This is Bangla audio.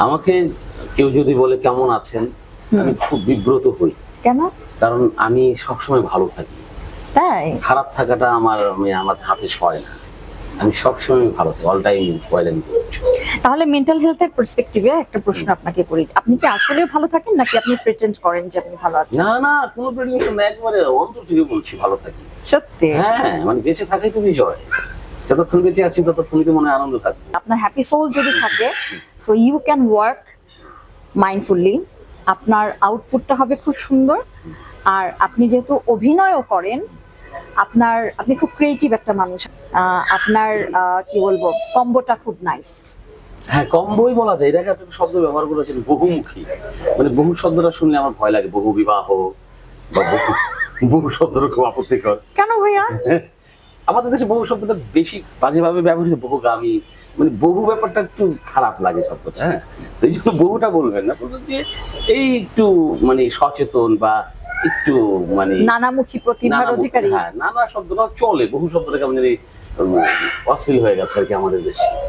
আমাকে কেউ যদি বলে কেমন আছেন আমি খুব বিব্রত হই। কেন? কারণ আমি সবসময় ভালো থাকি। তাই? খারাপ থাকাটা আমার আমার হাতে সয় না। আমি সবসময় ভালো থাকি অল টাইম ওয়েল এন্ড তাহলে মেন্টাল হেলথের পার্সপেক্টিভে একটা প্রশ্ন আপনাকে করি। আপনি কি আসলে ভালো থাকেন নাকি আপনি প্রেটেন্ড করেন যে আপনি ভালো আছেন? না না কোনো প্রেডিকশন না একবারে অন্তর থেকে বলছি ভালো থাকি। সত্যি? হ্যাঁ মানে বেঁচে থাকাই তো বিজয়। যতক্ষণ বেঁচে আছি ততক্ষণই তো মনে আনন্দ থাকবে। আপনার হ্যাপি সোল যদি থাকে so you can work mindfully আপনার আউটপুটটা হবে খুব সুন্দর। আর আপনি যেহেতু অভিনয়ও করেন আপনার আপনি খুব ক্রিয়েটিভ একটা মানুষ। আপনার কি বলব কম্বোটা খুব নাইস হ্যাঁ কম বই বলা যায়। এটাকে একটা শব্দ ব্যবহার করেছেন বহুমুখী। মানে বহু শব্দটা শুনলে আমার ভয় লাগে বহু বিবাহ বা বহু বহু শব্দটা খুব আপত্তিকর। কেন ভাইয়া? আমাদের দেশে বহু শব্দটা বেশি বাজেভাবে ব্যবহৃত বহুগামী মানে বহু ব্যাপারটা একটু খারাপ লাগে শব্দটা হ্যাঁ? তো এই জন্য বহুটা বলবেন না বলবেন যে এই একটু মানে সচেতন বা একটু মানে নানামুখী প্রতিভার অধিকারী। হ্যাঁ নানা শব্দটা চলে বহু শব্দটা কেমন জানি অশ্লীল হয়ে গেছে আর কি আমাদের দেশে।